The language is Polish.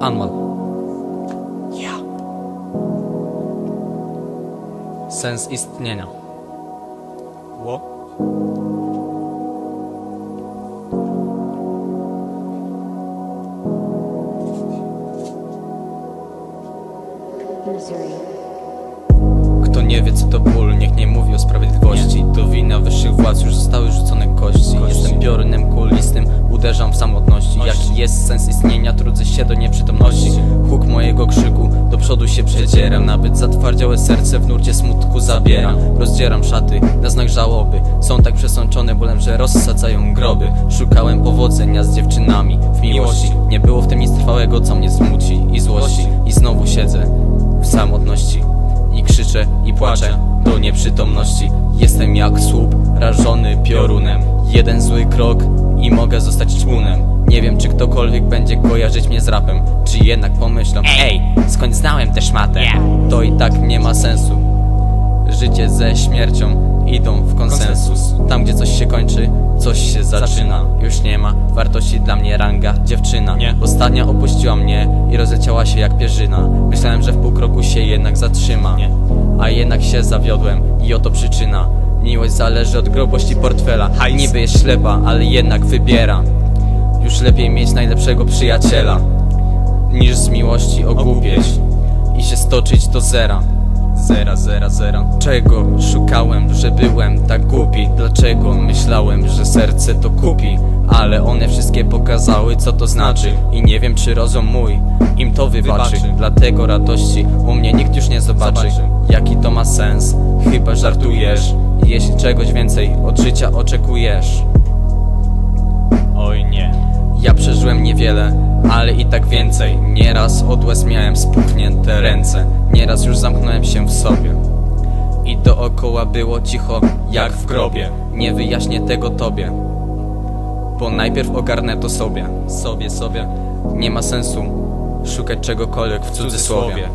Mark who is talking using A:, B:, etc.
A: Anmal. Sens istnienia.
B: Ło?
A: Kto nie wie co to ból, niech nie mówi o sprawiedliwości. To wina wyższych władz, już zostały rzucone kości. Jestem piorunem kulistym, uderzam w samotności. Jaki jest sens istnienia, trudzę się do nieprzytomności Huk mojego krzyku, do przodu się przedzieram Nawet zatwardziałe serce w nurcie smutku zabieram Rozdzieram szaty na znak żałoby. Są tak przesączone bólem, że rozsadzają groby. Szukałem powodzenia z dziewczynami w miłości. Nie było w tym nic trwałego, co mnie smuci i złości. I znowu siedzę w samotności i krzyczę i płaczę do nieprzytomności. Jestem jak słup rażony piorunem. Jeden zły krok i mogę zostać ćpunem Nie wiem czy ktokolwiek będzie kojarzyć mnie z rapem Czy jednak pomyślą Ej, skąd znałem tę szmatę? To i tak nie ma sensu. Życie ze śmiercią idą w konsensus. Tam gdzie coś się kończy, coś się zaczyna. Już nie ma wartości dla mnie ranga dziewczyna.
B: Nie.
A: Ostatnia opuściła mnie i rozleciała się jak pierzyna. Myślałem, że w pół kroku się jednak zatrzyma.
B: Nie.
A: A jednak się zawiodłem i oto przyczyna. Miłość zależy od grobości portfela.
B: Hajs.
A: Niby jest ślepa, ale jednak wybiera Już lepiej mieć najlepszego przyjaciela Niż z miłości ogłupieć I się stoczyć do zera. Zera, zera, zera. Czego szukałem, że byłem tak głupi? Dlaczego myślałem, że serce to kupi? Ale one wszystkie pokazały co to znaczy. I nie wiem czy rozum mój im to wybaczy,
B: Wybaczy.
A: Dlatego radości u mnie nikt już nie zobaczy.
B: Zobaczy.
A: Jaki to ma sens, chyba żartujesz. Jeśli czegoś więcej od życia oczekujesz przeżyłem niewiele, ale i tak więcej. Nieraz od łez miałem spuchnięte ręce. Nieraz już zamknąłem się w sobie. I dookoła było cicho jak w grobie. Nie wyjaśnię tego tobie Bo najpierw ogarnę to sobie. Sobie, sobie. Nie ma sensu szukać czegokolwiek w cudzysłowie